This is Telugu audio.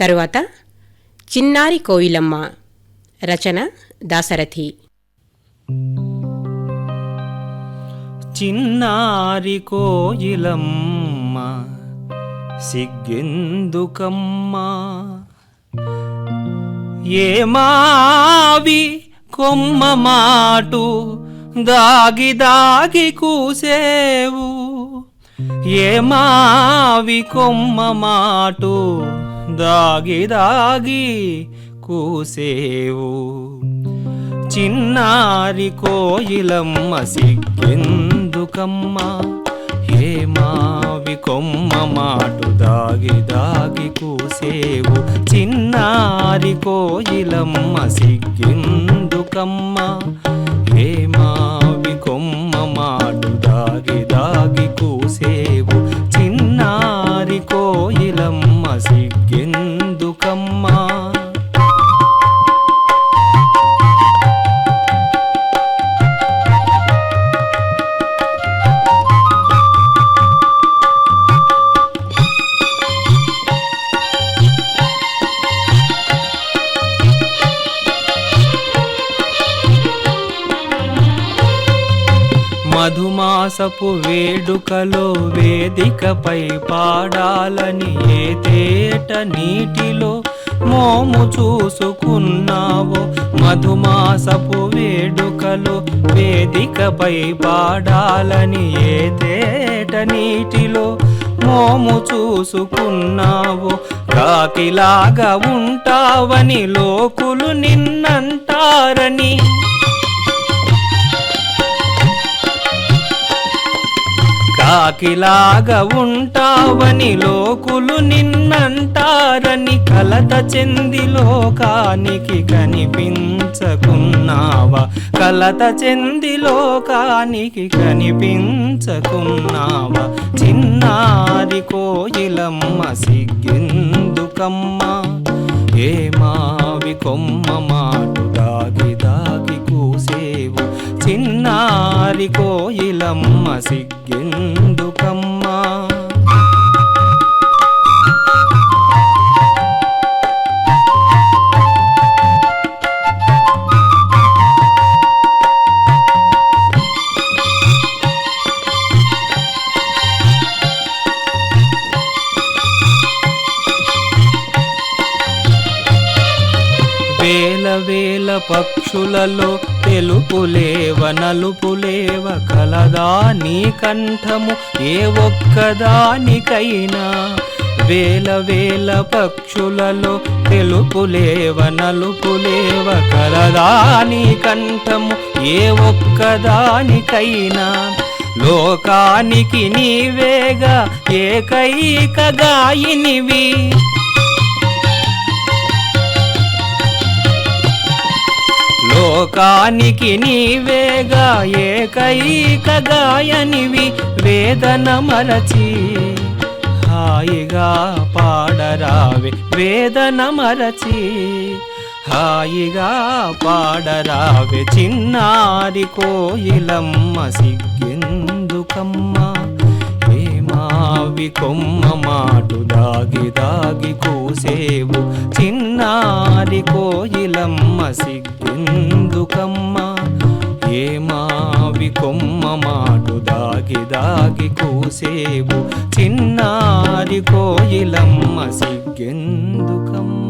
తరువాత చిన్నారి కోయిలమ్మ రచన దాసరథి. చిన్నారి కోయిలమ్మ సిగ్గెందుకమ్మా? ఏమావి కొమ్మ మాటు దాగి దాగి కూసేవు? ఏ మావి కొమ్మ మాటు దాగి దాగి కూసేవు. చిన్నారి కోయిలమ్మ సిగ్గెందుకమ్మా? ఏ మావి కొమ్మ మాటు దాగి దాగి కూసేవు. చిన్నారి కోయిలమ్మ సిగ్గెందుకమ్మా? మధుమాసపు వేడుకలో వేదికపై పాడాలని ఏ తేట నీటిలో మోము చూసుకున్నావో? మధుమాసపు వేడుకలో వేదికపై పాడాలని ఏ తేట నీటిలో మోము చూసుకున్నావో? కాకిలాగా ఉంటావని లోకులు నిన్నంటారని కాకిలాగా ఉంటావని లోకులు నిన్నంటారని కలత చెంది లోకానికి కనిపించకున్నావా? కలత చెంది లోకానికి కనిపించకున్నావా? చిన్నారి కోయిలమ్మ సిగ్గెందుకమ్మా? ఏ మావి కొమ్మ మాటు కోయిలమ్మ సిగ్గెందుకమ్మా? వేల వేల పక్షులలో తెలుపులేవ నలుపులేవ కలదా నీ కంఠము ఏ ఒక్కదానికైనా. వేల వేల పక్షులలో తెలుపులేవ నలుపులేవ కలదా నీ కంఠము ఏ ఒక్కదానికైనా. లోకానికి నీవేగా ఏకైక గాయనివి. లోకానికి నీవేగా ఏకైక గాయనివి వేదన మరచి హాయిగా పాడరావే వేదన మరచి హాయిగా పాడరావే చిన్నారి కోయిలమ్మ సిగ్గెందుకమ్మా? మావి కొమ్మ మాటు దాగి దాగి కూసేవు. చిన్నారి కోయిలమ్మ సిగ్గిందుకమ్మ? ఏమావి కొమ్మ మాటు దాగి దాగి కూసేవు. చిన్నారి కోయిలమ్మ సిగ్గెందుకమ్మా?